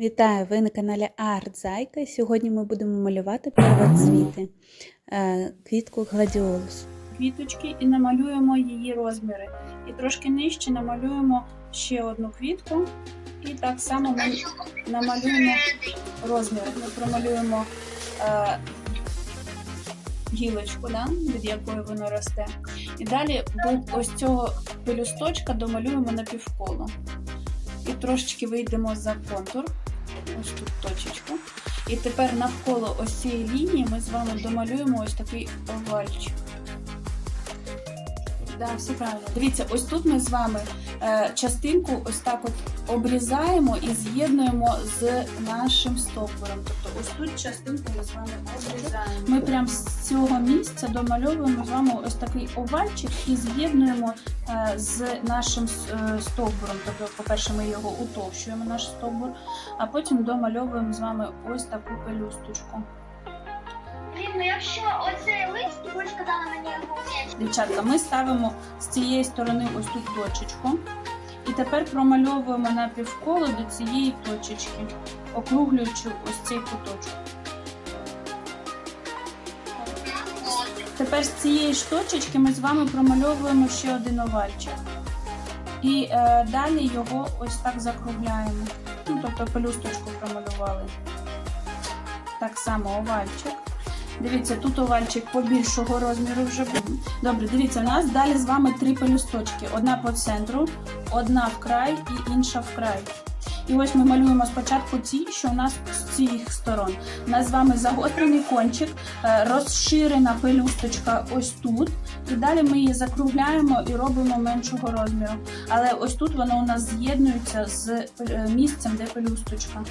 Вітаю! Ви на каналі Арт Зайка. Сьогодні ми будемо малювати первоцвіти, е, квітку гладіолус. квіточки і намалюємо її розміри. І трошки нижче намалюємо ще одну квітку. І так само ми намалюємо розміри. Ми промалюємо е, гілочку, да, від якої воно росте. І далі ось цього пелюсточка домалюємо на півколо. І трошечки вийдемо за контур. Ось тут точечку. І тепер навколо ось цієї лінії ми з вами домалюємо ось такий овальчик. Да, все правильно. Дивіться, ось тут ми з вами частинку ось так от обрізаємо і з'єднуємо з нашим стовбуром. Тобто ось тут частинку ми з вами обрізаємо. Ми прямо з цього місця домальовуємо з вами ось такий овальчик і з'єднуємо е, з нашим е, стовбуром. Тобто, по-перше, ми його утовщуємо, наш стовбур, а потім домальовуємо з вами ось таку пелюсточку. Ну якщо оцей лист, ви ж казали мені його вміти. Дівчатка, ми ставимо з цієї сторони ось тут точечку. І тепер промальовуємо на півколо до цієї точечки, округлюючи ось цей куточок. Тепер з цієї ж точечки ми з вами промальовуємо ще один овальчик. І е, далі його ось так закругляємо. Ну, тобто пелюсточку промалювали. Так само овальчик. Дивіться, тут овальчик побільшого розміру вже був. Добре, дивіться, у нас далі з вами три пелюсточки. Одна по центру, одна в край і інша в край. І ось ми малюємо спочатку ті, що у нас з цих сторон. У нас з вами загострений кончик, е, розширена пелюсточка ось тут. І далі ми її закругляємо і робимо меншого розміру. Але ось тут воно у нас з'єднується з е, місцем, де пелюсточка.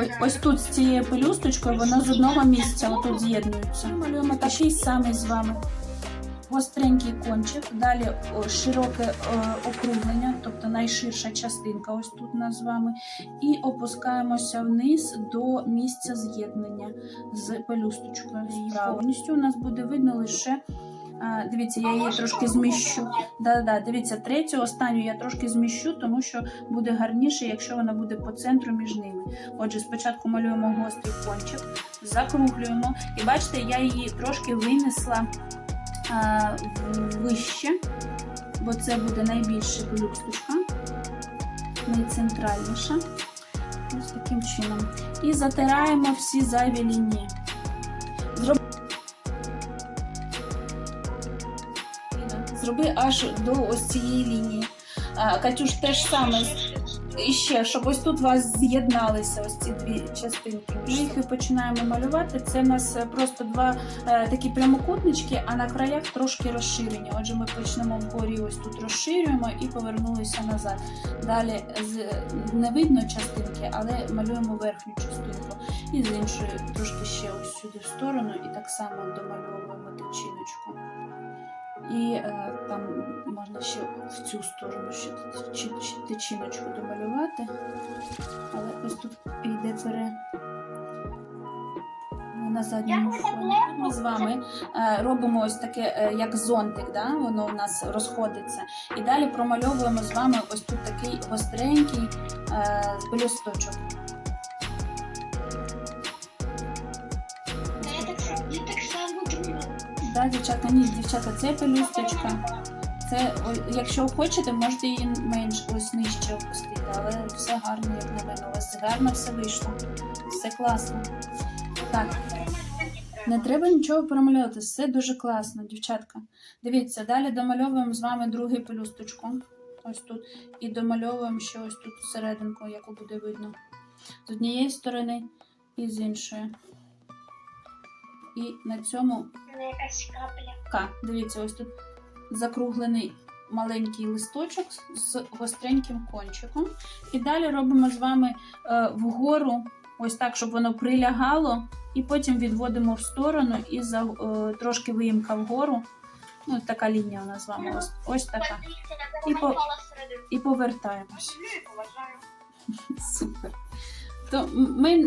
Ось, ось тут з цією пелюсточкою воно з одного місця отут з'єднується. Малюємо такий самий з вами. Гостренький кончик, далі о, широке е, округлення, тобто найширша частинка, ось тут у нас з вами, і опускаємося вниз до місця з'єднання з пелюсточкою. Повністю у нас буде видно лише. Дивіться, я її трошки зміщу. Да-да, дивіться, третю, останню я трошки зміщу, тому що буде гарніше, якщо вона буде по центру між ними. Отже, спочатку малюємо гострий кончик, закруглюємо. І бачите, я її трошки винесла а, вище, бо це буде найбільша пелюсточка, найцентральніша. Ось таким чином. І затираємо всі зайві лінії. Зроби аж до ось цієї лінії. Катюш, теж саме. І ще, щоб ось тут у вас з'єдналися ось ці дві частинки. Ми їх і починаємо малювати. Це в нас е, просто два е, такі прямокутнички, а на краях трошки розширені. Отже, ми почнемо вгорі ось тут розширюємо і повернулися назад. Далі не видно частинки, але малюємо верхню частинку. І з іншої трошки ще ось сюди в сторону, і так само домальовуємо тичиночку. І е, там можна ще в цю сторону ще чи- чи- тичиночку домалювати. Але ось тут йде пере на задньому фоні. Ми з вами е, робимо ось таке, е, як зонтик, да? воно у нас розходиться. І далі промальовуємо з вами ось тут такий гостренький е, Да, дівчата, ні, дівчата, це пелюсточка. Це, якщо хочете, можете її менш ось нижче опустити, але все гарно, як на мене. У вас гарно все вийшло. Все класно. Так, не треба нічого перемальовувати, все дуже класно, дівчатка. Дивіться, далі домальовуємо з вами другий пелюсточку. Ось тут. І домальовуємо ще ось тут серединку, яку буде видно. З однієї сторони і з іншої. І на цьому якась капля. Дивіться, ось тут закруглений маленький листочок з гостреньким кончиком. І далі робимо з вами е, вгору, ось так, щоб воно прилягало, і потім відводимо в сторону і за, е, трошки виїмка вгору. Ну, така лінія у нас з вами ось, ось така. І по-. І повертаємось. Супер. То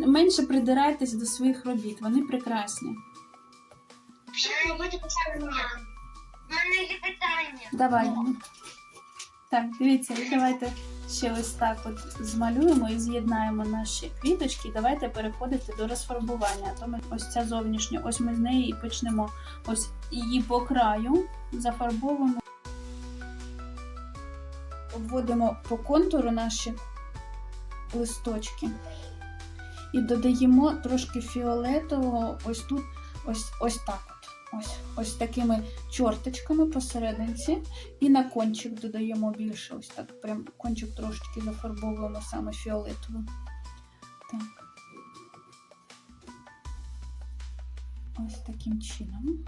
менше придирайтесь до своїх робіт, вони прекрасні. У мене є питання. Давай. Так, дивіться, давайте ще ось так от змалюємо і з'єднаємо наші квіточки. Давайте переходити до розфарбування. То ми ось ця зовнішня, ось ми з неї і почнемо. Ось її по краю зафарбовуємо. Обводимо по контуру наші листочки і додаємо трошки фіолетового ось тут, ось, ось так. Ось, ось такими чорточками посерединці. І на кончик додаємо більше. Ось так. Прям кончик трошечки зафарбовуємо саме фіолетовим. Так. Ось таким чином.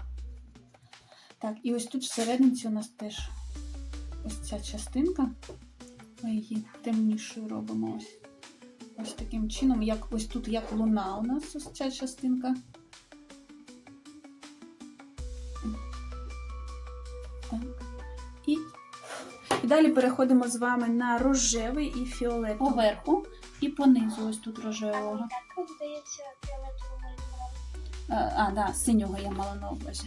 Так, і ось тут всерединці у нас теж ось ця частинка. Ми її темнішою робимо ось. Ось таким чином, як ось тут як луна у нас ось ця частинка. Далі переходимо з вами на рожевий і фіолет поверху і понизу ось тут рожевого. Так, здається, фіолетовому А, а да, синього я мала на увазі.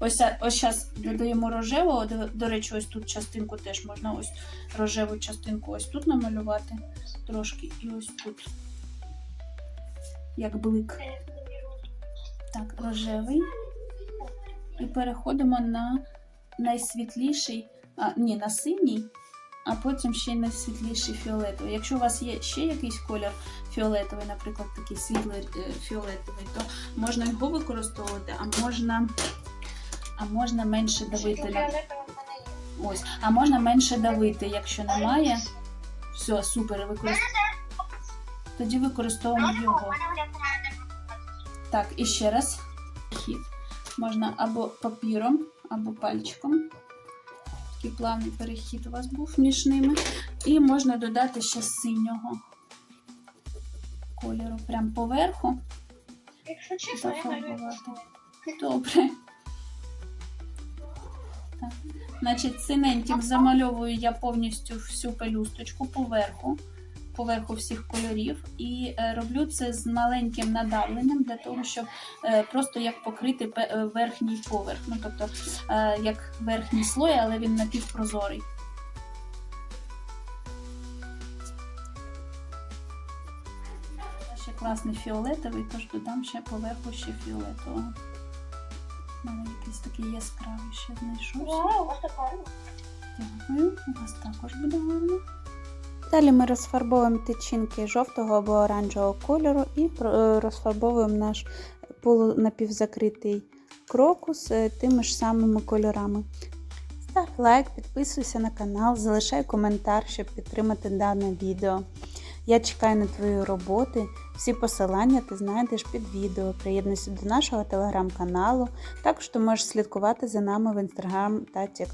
Ось, ось зараз додаємо рожевого. До, до речі, ось тут частинку теж можна ось рожеву частинку ось тут намалювати трошки і ось тут. Як блик. Так, рожевий. І переходимо на найсвітліший, а, ні, на синій, а потім ще й найсвітліший фіолетовий. Якщо у вас є ще якийсь колір фіолетовий, наприклад, такий світлий е, фіолетовий, то можна його використовувати, а можна, а можна менше давити на ось, а можна менше давити, якщо немає. Все, супер, використовуємо. Тоді використовуємо його. Так, і ще раз. Хід. Можна або папіром, або пальчиком. Такий плавний перехід у вас був між ними. І можна додати ще синього кольору. Прям поверху Якщо чесно, я. Добре. Так. Значить, синеньким замальовую я повністю всю пелюсточку поверху, поверху всіх кольорів. І е, роблю це з маленьким надавленням для того, щоб е, просто як покрити е, верхній поверх. Ну, тобто, як верхній слой, але він напівпрозорий. Ще класний фіолетовий, тож додам ще поверху ще фіолетового. У мене якийсь такий яскравий ще знайшовся. Дякую, у вас також буде гарно. Далі ми розфарбовуємо тичинки жовтого або оранжевого кольору і е, розфарбовуємо наш полунапівзакритий крокус е, тими ж самими кольорами. Став лайк, підписуйся на канал, залишай коментар, щоб підтримати дане відео. Я чекаю на твої роботи. Всі посилання ти знайдеш під відео. Приєднуйся до нашого телеграм-каналу. Також ти можеш слідкувати за нами в інстаграм та тік